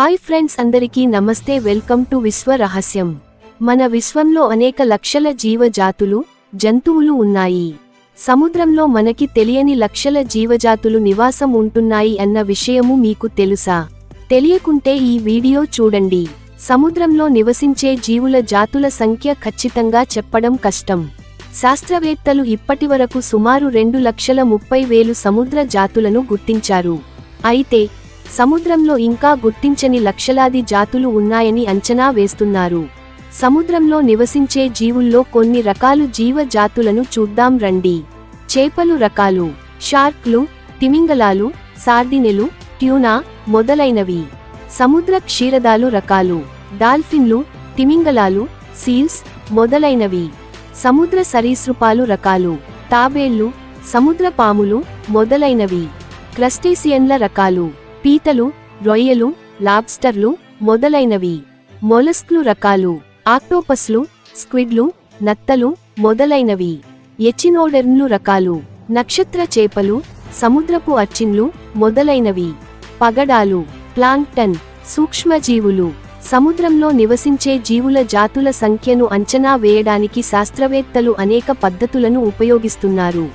Hi friends అందరికీ నమస్తే welcome to విశ్వ రహస్యం. మన విశ్వంలో అనేక లక్షల జీవజాతులు జంతువులు ఉన్నాయి. సముద్రంలో మనకి తెలియని లక్షల జీవజాతులు నివాసం ఉంటున్నాయి అన్న విషయము మీకు తెలుసా? తెలియకుంటే ఈ వీడియో చూడండి. సముద్రంలో నివసించే జీవుల జాతుల సంఖ్య ఖచ్చితంగా చెప్పడం కష్టం. శాస్త్రవేత్తలు ఇప్పటివరకు సుమారు రెండు లక్షల ముప్పై వేలు సముద్ర జాతులను గుర్తించారు. అయితే సముద్రంలో ఇంకా గుర్తించని లక్షలాది జాతులు ఉన్నాయని అంచనా వేస్తున్నారు. సముద్రంలో నివసించే జీవుల్లో కొన్ని రకాలు జీవ జాతులను చూద్దాం రండి. చేపలు రకాలు షార్క్లు తిమింగలాలు సార్డినెలు ట్యూనా మొదలైనవి. సముద్ర క్షీరదాలు రకాలు డాల్ఫిన్లు తిమింగలాలు సీల్స్ మొదలైనవి. సముద్ర సరీసృపాలు రకాలు తాబేళ్ళు సముద్ర పాములు మొదలైనవి. క్రస్టేసియన్ల రకాలు. పీతలు రొయ్యలు లాబ్స్టర్లు మొదలైనవి. మొలస్క్లు రకాలు ఆక్టోపస్లు స్క్విడ్లు నత్తలు మొదలైనవి. ఎచినోడెర్న్లు రకాలు నక్షత్ర చేపలు సముద్రపు అర్చిన్లు మొదలైనవి. పగడాలు ప్లాంక్టన్ సూక్ష్మజీవులు సముద్రంలో నివసించే జీవుల జాతుల సంఖ్యను అంచనా వేయడానికి శాస్త్రవేత్తలు అనేక పద్ధతులను ఉపయోగిస్తున్నారు.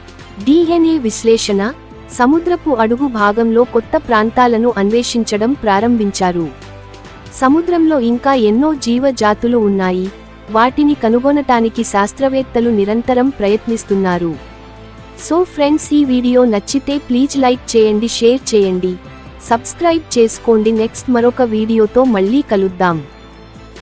డిఎన్ఏ విశ్లేషణ సముద్రపు అడుగు భాగంలో కొత్త ప్రాంతాలను అన్వేషించడం ప్రారంభించారు. సముద్రంలో ఇంకా ఎన్నో జీవజాతులు ఉన్నాయి. వాటిని కనుగొనటానికి శాస్త్రవేత్తలు నిరంతరం ప్రయత్నిస్తున్నారు. సో ఫ్రెండ్స్ ఈ వీడియో నచ్చితే ప్లీజ్ లైక్ చేయండి షేర్ చేయండి. సబ్స్క్రైబ్ చేసుకోండి. నెక్స్ట్ మరొక వీడియోతో మళ్ళీ కలుద్దాం.